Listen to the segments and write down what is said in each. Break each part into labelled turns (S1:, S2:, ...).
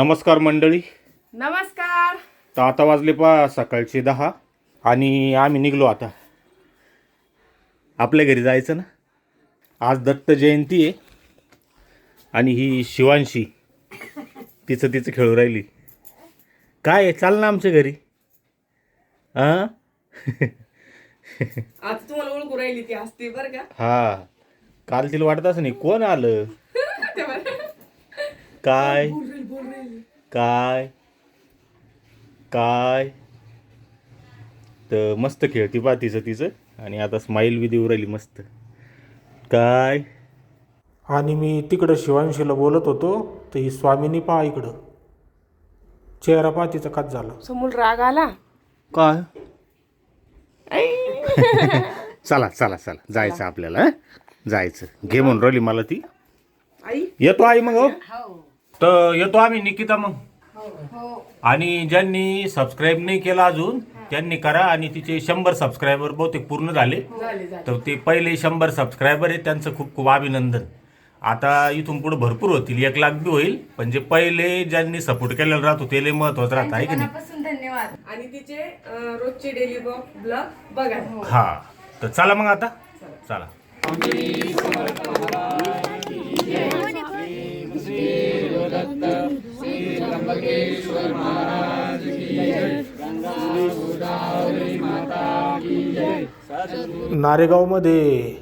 S1: नमस्कार मंडळी.
S2: नमस्कार.
S1: तर आता वाजले पा सकाळचे दहा आणि आम्ही निघलो आता. आपल्या घरी जायचं ना? आज दत्त जयंती आहे आणि ही शिवांशी तिचं तिचं खेळू राहिली. काय आहे? चाल ना आमच्या घरी. हां
S2: आज तुम्हाला ओळखू राहिली ती असते बर का?
S1: हा. काल तिला वाटत असं नाही कोण आलं? काय? काय? काय? तर मस्त खेळती पा तिचं तिचं. आणि आता स्माईल बी देऊ राहिली मस्त. काय? आणि मी तिकडं शिवांशीला बोलत होतो तर ही स्वामिनी पहा इकडं. चेहरा पहा तिचा काच झाला.
S2: समोर राग आला.
S1: काय? चला चला चला. जायचं आपल्याला हं? जायचं. घे म्हणून राहिली मला ती.
S2: आई.
S1: येतो आई मग हो. तर येतो आम्ही निकिता मग. आणि ज्यांनी सबस्क्राईब नाही केला अजून त्यांनी करा आणि तिचे शंभर सबस्क्रायबर बहुतेक पूर्ण झाले.
S2: झाले
S1: तर ते पहिले शंभर सबस्क्रायबर आहे त्यांचं खूप खूप अभिनंदन. आता इथून पुढे भरपूर होतील एक लाख बी होईल. पण जे पहिले ज्यांनी सपोर्ट केलेला राहतो ते लय महत्वाचं राहतं आहे की नाही?
S3: धन्यवाद.
S2: आणि तिचे रोजचे डेली ब्लॉग बघा.
S1: हा. तर चला मग आता. चला. नारेगावमध्ये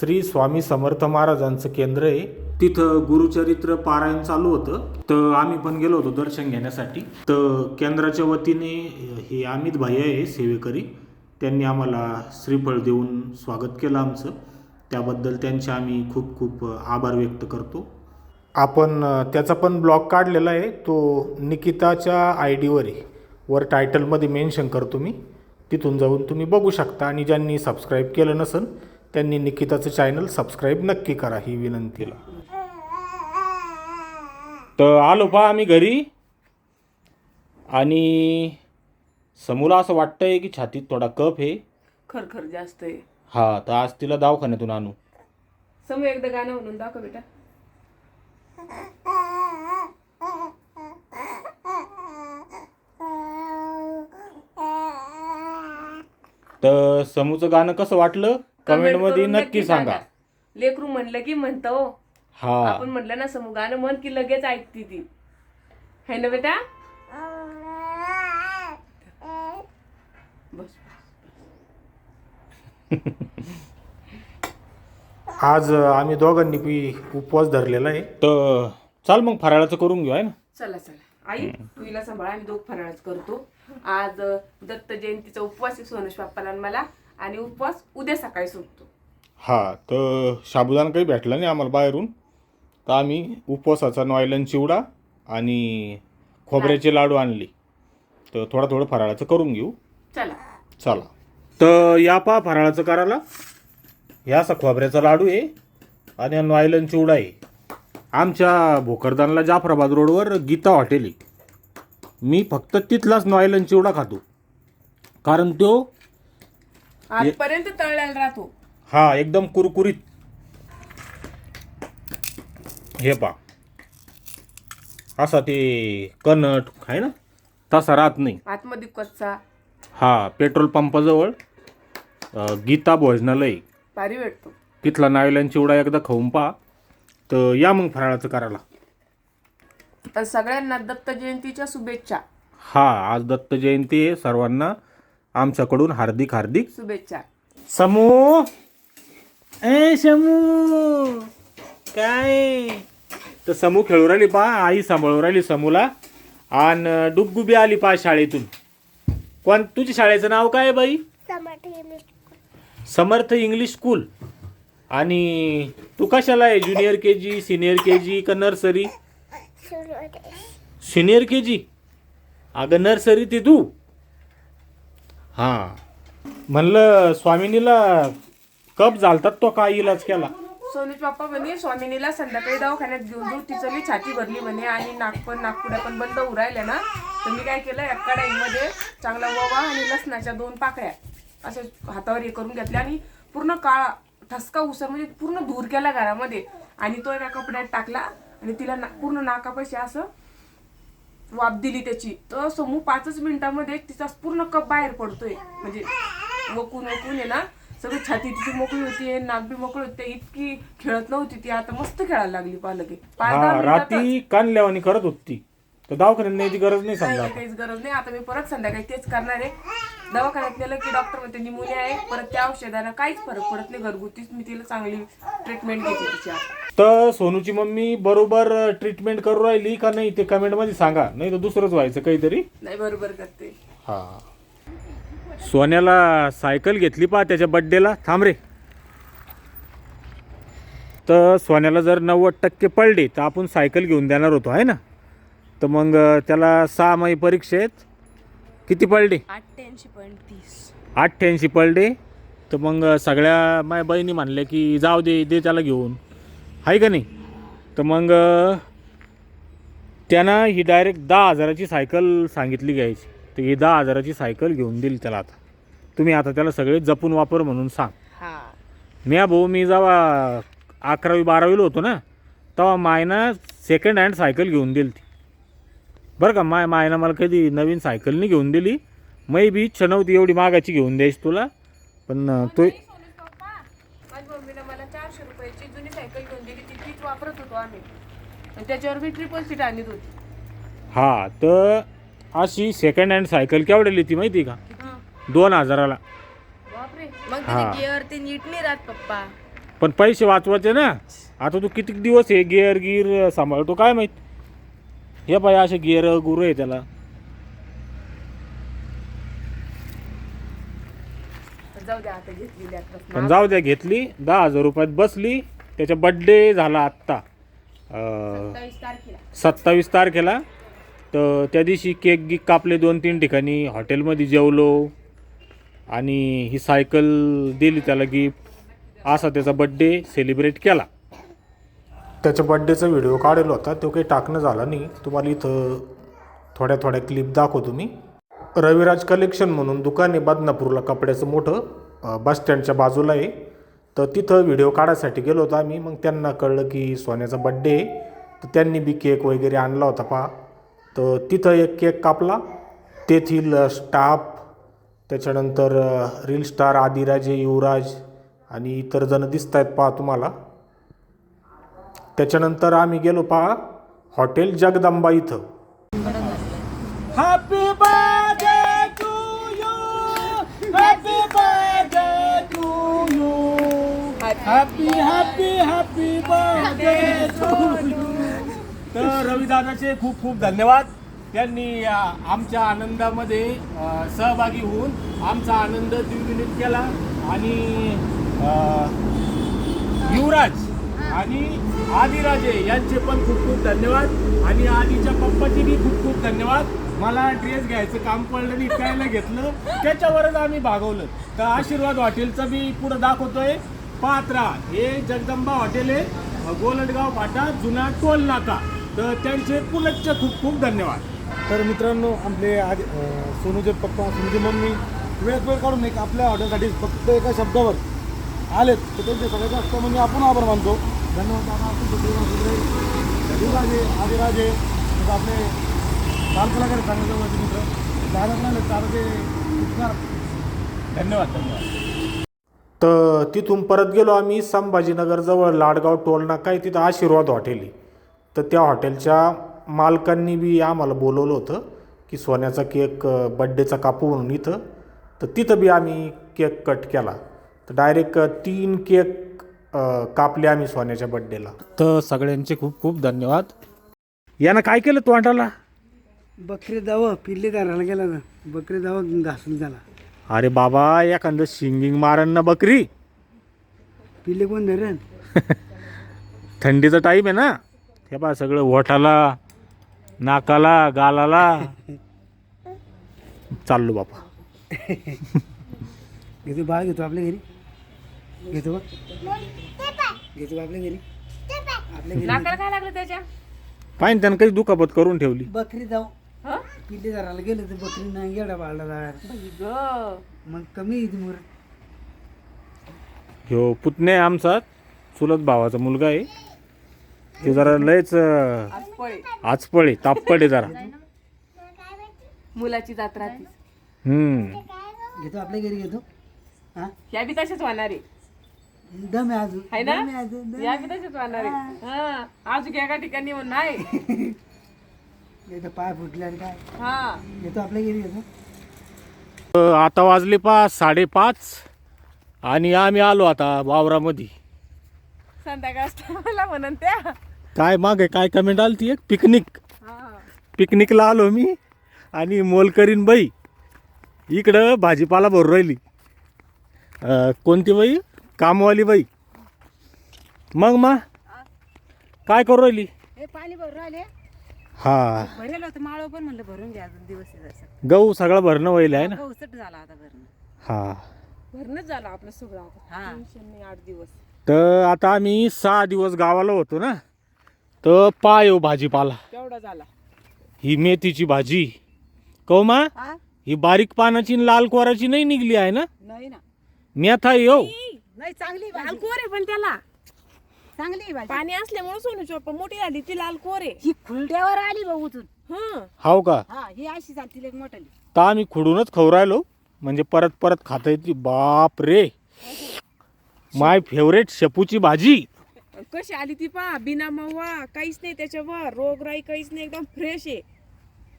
S1: श्री स्वामी समर्थ महाराजांचं केंद्र आहे. तिथं गुरुचरित्र पारायण चालू होतं. तर आम्ही पण गेलो होतो दर्शन घेण्यासाठी. तर केंद्राच्या वतीने हे अमित भाई आहे सेवेकरी. त्यांनी आम्हाला श्रीफळ देऊन स्वागत केलं आमचं. त्याबद्दल त्यांचे आम्ही खूप खूप आभार व्यक्त करतो. आपण त्याचा पण ब्लॉग काढलेला आहे. तो निकिताच्या आय डीवर आहे. वर टायटलमध्ये मेन्शन करतो मी तिथून जाऊन तुम्ही बघू शकता. आणि ज्यांनी सबस्क्राईब केलं नसेल त्यांनी निकिताचं चॅनल सबस्क्राईब नक्की करा ही विनंतीला तर आलो पहा आम्ही घरी. आणि समूला असं वाटतंय की छातीत थोडा कफ आहे.
S2: खर खर जास्त आहे.
S1: हा तर आज तिला दवाखान्यातून आणू.
S2: समोर एकदा गाणं म्हणून दाखव बेटा.
S1: तर समूचं गाणं कसं वाटलं? कमेंटमध्ये
S2: करून
S1: नक्की सांगा.
S2: लेकरू म्हणलं की म्हणतं हो.
S1: हा.
S2: आपण म्हटलं ना समूह गाणं म्हण की लगेच ऐकती ती. है ना बेटा? बस.
S1: आज आम्ही दोघांनी बी उपवास धरलेला आहे. तर चाल मग फराळाचं करून घेऊ आहे ना?
S2: चला चला. आई तू हिला सांभाळा आम्ही दोघ फराळच करतो. आज अ, दत्त जयंतीचा उपवास आहे सोनश बाप्पाला आणि मला आणि उपवास उद्या सकाळी सुटतो.
S1: हा तर साबुदाणा काही भेटला नाही आम्हाला बाहेरून. तर आम्ही उपवासाचा नॉयलन चिवडा आणि खोबऱ्याचे लाडू आणले. तर थोडा थोडं फराळाचं करून घेऊ.
S2: चला.
S1: चला. तर या पा फराळाचं करायला. ह्या असा खोबऱ्याचा लाडू आहे आणि हा नॉयलन चिवडा आहे. आमच्या भोकरदानला जाफराबाद रोडवर गीता हॉटेल आहे. मी फक्त तिथलाच नॉयलन चिवडा खातो. कारण तो
S2: आजपर्यंत तळलेला राहतो.
S1: हा एकदम कुरकुरीत. हे पा असा ते कनट आहे ना? तसा राहत नाही.
S2: आतमध्ये कच्चा.
S1: हा पेट्रोल पंपाजवळ गीता भोजनालय
S2: भारी भेटतो.
S1: तिथला नायलन चिवडा एकदा खाऊन पहा. तर या मग फराळाचं करायला.
S2: तर सगळ्यांना दत्त जयंतीच्या शुभेच्छा.
S1: हा आज दत्त जयंती आहे सर्वांना. आमच्याकडून हार्दिक हार्दिक
S2: शुभेच्छा.
S1: समू. ए समू. काय? तर समू खेळू राहिली पा आई सांभाळू राहिली समूला. आणि डुबगुबी आली पा शाळेतून. कोण तुझ्या शाळेचं नाव काय आहे बाई? Samarth English school. आणि तू कशाला आहे? Junior K G senior K जी का नर्सरी? सिनियर के जी अगं नर्सरी ते तू. हां. म्हणलं स्वामिनीला कप झालतात तो काय इलाज केला?
S2: सोनुज बाप्पा म्हणे स्वामिनीला संध्याकाळी दवाखान्यात घेऊन जाऊ. तिचं मी छाती भरली म्हणे आणि नागपण नागपुड्या पण बंद होऊ ना. तर मी काय केलं एका डाईमध्ये चांगला ववा आणि लसणाच्या दोन पाकळ्या असे हातावर हे करून घेतल्या आणि पूर्ण काळा ठसका उसर म्हणजे पूर्ण धूर केला घरामध्ये. आणि तो एका कपड्यात टाकला आणि तिला ना पूर्ण नाकापाशी असं वाफ दिली त्याची. तर समूह पाचच मिनिटामध्ये तिचा पूर्ण कप बाहेर पडतोय. म्हणजे वकून वकून आहे ना सगळी छाती तिची मोकळी होती नाक बी मोकळी होते इतकी खेळत नव्हती ती. आता मस्त खेळायला लागली
S1: हा
S2: मिनिटातच.
S1: रात्री कानल्यावानी करत होती. तर दवाखान्यात गरज नाही
S2: काहीच गरज नाही. आता मी परत संध्याकाळी तेच करणार आहे. दवाखान्यात नेलं की डॉक्टर म्हणते निमोनिया आहे परत त्या औषधानं काहीच फरक पडत नाही घरगुतीच. मी तिला चांगली ट्रीटमेंट घेते तिची आता
S1: तर सोनूची मम्मी बरोबर ट्रीटमेंट करू राहिली का नाही ते कमेंटमध्ये सांगा. नाही तर दुसरंच व्हायचं काहीतरी.
S2: नाही बरोबर करते.
S1: हा. सोन्याला सायकल घेतली पा त्याच्या बड्डेला थांब रे. तर सोन्याला जर नव्वद टक्के पडले तर आपण सायकल घेऊन देणार होतो आहे ना? तर मग त्याला सहा माही परीक्षेत किती
S2: अठ्ठ्याऐंशी पॉईंट तीस.
S1: अठ्ठ्याऐंशी पडले तर मग सगळ्या माझ्या बहिणी म्हणल्या की जाऊ दे दे त्याला घेऊन. आहे का नाही? तर मग त्यानं ही डायरेक्ट दहा हजाराची सायकल सांगितली घ्यायची. तर ही दहा हजाराची सायकल घेऊन दिली त्याला आता. तुम्ही आता त्याला सगळे जपून वापर म्हणून सांग.
S2: हा.
S1: मी भाऊ मी जेव्हा अकरावी बारावीला होतो ना तेव्हा मायनं सेकंड हँड सायकल घेऊन दिली ती. बरं का माय मायनं मला कधी नवीन सायकल नाही घेऊन दिली. मै बी इच्छा नव्हती एवढी मागाची घेऊन द्यायची तुला. पण तो
S2: माझ्या मम्मीने मला चारशे रुपयाची जुनी सायकल घेऊन दिली. ती तीच वापरत होतो आम्ही. आणि त्याच्यावर मी ट्रिपल सीट आणत होती.
S1: हा तर अशी सेकंड हँड सायकल केवढ्याली ती माहिती का? दोन हजाराला.
S2: बापरे.
S3: मग
S1: हा.
S3: तिथे गिअर ते नीट नाही राहत पप्पा.
S1: पण पैसे वाचवायचे ना. आता तू किती दिवस हे गिअर गिअर सांभाळतो काय माहीत? हे पाय असे गिअर गुरु आहे त्याला.
S2: पण जाऊ द्या आता घेतलेली आता
S1: पण जाऊ द्या घेतली. दहा हजार रुपयात बसली. त्याचा बड्डे झाला आत्ता. अं,
S2: सत्तावीस तारखेला.
S1: सत्तावीस तारखेला. तर त्या दिवशी केक गिक कापले दोन तीन ठिकाणी. हॉटेलमध्ये जेवलो. आणि ही सायकल दिली त्याला गिफ्ट असा त्याचा बड्डे सेलिब्रेट केला. त्याच्या बड्डेचा व्हिडिओ काढलेला होता. तो काही टाकणं झाला नाही. तुम्हाला इथं थोड्या थोड्या क्लिप दाखवतो मी. रविराज कलेक्शन म्हणून दुकान आहे बदनापूरला. कपड्याचं मोठं बस स्टँडच्या बाजूला आहे. तर तिथं व्हिडिओ काढायसाठी गेलो होतो आम्ही. मग त्यांना कळलं की सोन्याचा बड्डे आहे. तर त्यांनी बी केक वगैरे आणला होता पहा. तर तिथं एक केक कापला. तेथील स्टाफ त्याच्यानंतर रील स्टार आदिराजे युवराज आणि इतर जण दिसत आहेत पहा तुम्हाला. त्याच्यानंतर आम्ही गेलो पहा हॉटेल जगदंबा इथं. हॅपी हॅपी हॅपी हॅपी तर रविदादाचे खूप खूप धन्यवाद. त्यांनी आमच्या आनंदामध्ये सहभागी होऊन आमचा आनंद द्विगुणित केला. आणि युवराज आणि आदिराजे यांचे पण खूप खूप धन्यवाद. आणि आधीच्या पप्पाचे बी खूप खूप धन्यवाद. मला ड्रेस घ्यायचं काम पडलं आणि इकायला घेतलं. त्याच्यावरच आम्ही भागवलं. तर आशीर्वाद हॉटेलचं मी पुढं दाखवतोय. पात्रा हे जगदंबा हॉटेल आहे. गोलडगाव फाटा जुना टोल नाका. तर त्यांचे पुलटचे खूप खूप धन्यवाद.
S4: तर मित्रांनो आपले आधी सोनूचे पप्पा सोनूची मम्मी वेळ वेळ काढून एक आपल्या हॉटेलसाठी फक्त एका शब्दावर आलेत. तर त्यांचे सगळ्यात जास्त म्हणजे आपण आभार मानतो. धन्यवाद दादा आपण सुधीर सुधीर शिवराजे आदिराजे आपले आपले बालकलाकार सांगायचं माझे मित्र जाणत नाही ते
S1: धन्यवाद धन्यवाद तर तिथून परत गेलो आम्ही संभाजीनगरजवळ लाडगाव टोल नाका आहे तिथं आशीर्वाद हॉटेल आहे. तर त्या हॉटेलच्या मालकांनी बी आम्हाला बोलवलं होतं की सोन्याचा केक बड्डेचा कापू म्हणून इथं. तर तिथं बी आम्ही केक कट केला. तर डायरेक्ट तीन केक कापले आम्ही सोन्याच्या बड्डेला तर सगळ्यांचे खूप खूप धन्यवाद. यानं काय केलं तोंडाला
S5: बकरी दाव पिल्ली दाराला गेला ना. बकरी दाव घासून झाला.
S1: अरे बाबा एखादं शिंगिंग मारण ना बकरी.
S5: पिल्ली कोण धरण
S1: थंडीचा टाईम आहे ना. हे पहा सगळं ओठाला नाकाला गालाला. चाललो बापा
S5: घेतो बाळ घेतो आपल्या घरी. घेतो घेतो बा आपल्या घरी. आपल्या घरी.
S2: नाकाला काय लागलं त्याच्या?
S1: पाहिजे त्यानं काही दुखापत करून ठेवली.
S5: बकरी जाऊ.
S2: हं?
S5: पिल्ली दाराला गेलं तर बकरी नाही गेला बाळला जाणार.
S2: बाई गं.
S5: मग कमी येते मोर.
S1: ह्यो पुतणे आमचा चुलत भावाचा मुलगा आहे. ते जरा लयच अं,
S2: आज पळे
S1: आचपळ आहे तापड आहे जरा.
S2: मुलाची जात राहते
S1: हम्म.
S5: घेतो आपल्या घरी घेतो. हा?
S2: ह्या बी तशाच होणार आहे.
S5: दम आहे अजून.
S2: आहे ना?
S5: दम आहे अजून दम
S2: या बी तशाच होणार आहे हा. अजून एका ठिकाणी म्हणून नाही
S5: पाय काय?
S2: हा.
S5: घेतो आपल्या घरी
S1: अ, आता वाजले पाच साडेपाच आणि आम्ही आलो आता वावरामध्ये.
S2: संध्याकाळ म्हणून त्या.
S1: काय मागे काय कमेंट आली ती एक? पिकनिक.
S2: हा.
S1: पिकनिकला आलो मी आणि मोलकरीन बाई इकडं भाजीपाला भरू राहिली. अ, कोणती बाई? कामवाली बाई. मग मा? काय करू राहिली?
S3: हे पाणी भरून राहिले.
S1: हा.
S3: भरेल होतं माळव पण म्हणलं भरून घ्या अजून दिवस आहे जरासं.
S1: गहू सगळं भरणं व्हायला आहे ना?
S3: हो उसट झाला आता भरणं.
S1: हा.
S2: भरणच झालं आपलं सगळं आता.
S3: हा.
S2: टेन्शन नाही आठ दिवस.
S1: तर आता आम्ही सहा दिवस गावाला होतो ना तर पाय हो भाजीपाला.
S2: तेवढा झाला?
S1: ही मेथीची भाजी. कहो मा
S3: हा?
S1: ही बारीक पानाची लाल कोराची नाही निघली आहे ना?
S3: नाही ना.
S1: मेथा येऊ
S3: नाही चांगली भाजी.
S2: कोर आहे पण त्याला.
S3: चांगली आहे भाजी.
S2: पाणी असल्यामुळे सोनू चोप्पा मोठी झाली ती लाल कोर आहे.
S3: ही खुलट्यावर आली भाऊ उतून
S2: हं.
S1: हाव का?
S3: हा ही अशी चालतील एक मोठाली
S1: तर आम्ही खुडूनच खाऊ राहिलो. म्हणजे परत परत खाता येते बाप रे. माय फेवरेट शेपूची भाजी.
S2: कशी आली ती पा बिना मवा काहीच नाही त्याच्यावर. रोगराई काहीच नाही एकदम फ्रेश आहे.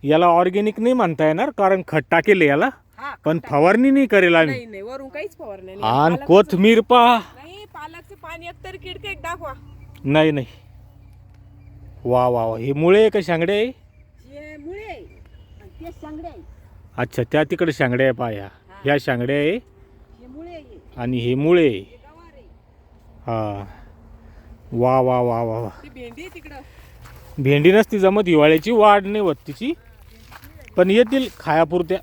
S1: याला ऑर्गेनिक नाही म्हणता येणार कारण खत टाकेल याला.
S3: हा
S1: पण फवारणी नाही करेल आम्ही.
S2: नाही नाही वरून काहीच फवारणी नाही.
S1: आणि कोथमीर पा.
S2: नाही पालकचं पाणी एकतर किडके एक दाखवा.
S1: नाही नाही. वा वा वा. हे मुळे आहे का शांगडे आहे?
S3: हे मुळे आहे. आणि ते सांगडे आहे.
S1: अच्छा त्या तिकडे शांगड्या आहे पा ह्या ह्या शांगड्या आहे.
S3: हे मुळे आहे.
S1: आणि हे मुळे आहे.
S3: हे गवार आहे.
S1: हा. वा वा वा वा वा.
S2: ती भेंडी आहे तिकडं.
S1: भेंडी नसती जमत हिवाळ्याची वाढ नाही होत तिची. पण येतील खायापुरत्या.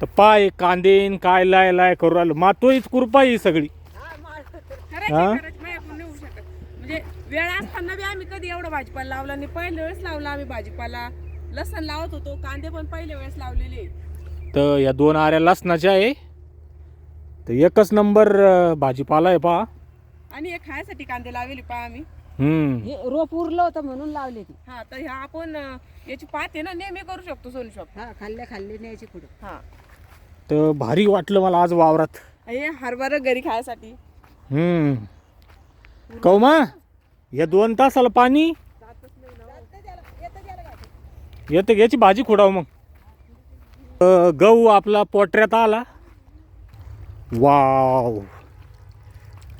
S1: तर पाय कांदेन काय लाय लाय करू राहिलं. मातोईच कुरपा ही सगळी.
S2: खरंच
S1: हा?
S2: आहे, खरंच शकत. म्हणजे वेळ असताना बी आम्ही कधी एवढा भाजीपाला लावला नाही. पहिल्या वेळेस लावला आम्ही भाजीपाला. लसण लावत होतो कांदे पण पहिल्या वेळेस लावलेले.
S1: तर या दोन आऱ्या लसणाच्या आहे. तर एकच नंबर अं, भाजीपाला आहे पहा
S2: आणि हे खायसाठी कांदे लावले पहा आम्ही.
S1: हम्म.
S3: हे रोप उरलं होतं म्हणून लावले ती.
S2: हा तर ह्या आपण अं, याची पात ना नेहमी करू शकतो सोनू शॉप.
S3: हा खाल्ले खाल्ले न्यायचे पुढं
S2: हा.
S1: तर भारी वाटलं मला आज वावरात.
S2: हरभरा घरी खायसाठी.
S1: हम्म. कौमा या दोन तासाला पाणी? येतं याची भाजी खोडाव मग. अ, गहू आपला पोटऱ्यात आला. वाव.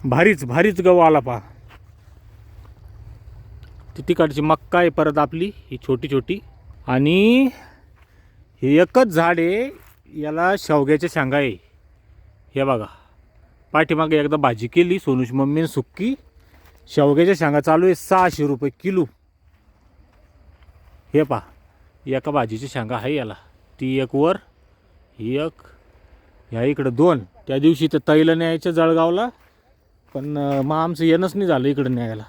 S1: भारीच भारीच गहू आला पा तिकडची मक्का आहे परत आपली ही छोटी छोटी आणि हे एकच झाड आहे याला शेवग्याच्या शेंगा आहे. हे बघा. पाठीमागे एकदा भाजी केली सोनूश मम्मीने सुक्की. शेवग्याच्या शेंगा चालू आहे सहाशे रुपये किलो. हे पा एका भाजीची शेंगा आहे याला. ती एक वर ही एक ह्या इकडं दोन. त्या दिवशी तर तैला न्यायचं जळगावला पण मग आमचं येणंच नाही झालं इकडं न्यायला.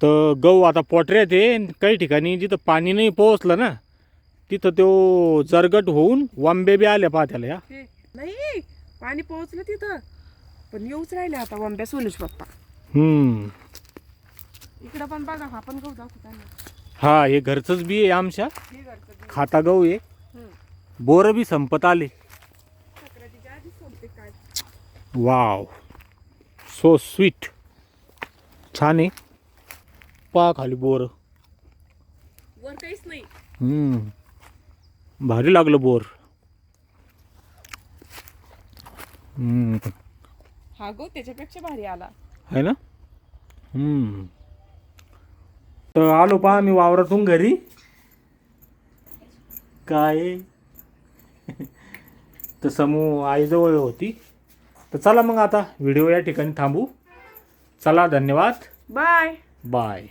S1: तर गहू आता पोटऱ्यात आहे काही ठिकाणी जिथं पाणी नाही पोहोचलं ना तिथं तो जरगट होऊन वांबे बी आल्या पहा त्याला ह्या
S2: हे नाही पाणी पोहोचलं तिथं. पण येऊच राहिले आता वंब्या सोनूच पप्पा
S1: हम्म.
S2: इकडं पण बघा हा पण गहू
S1: हा हे घरचंच बी आहे आमच्या.
S2: हे घरचं.
S1: खाता गहू आहे.
S2: हम्म.
S1: बोरं बी संपत आले.
S2: संक्रांतीच्या आधीच संपते काय
S1: वाव. सो स्वीट छान आहे. पा खाली बोर.
S2: वर काहीच नाही.
S1: भारी लागलं बोर. हम्म.
S2: हा गो त्याच्यापेक्षा भारी आला.
S1: आहे ना? हम्म. तर आलो पहा मी वावरातून घरी. काय? तर समूह आईजवळ होती. तर चला मग आता व्हिडिओ या ठिकाणी थांबू. चला धन्यवाद.
S2: बाय.
S1: बाय.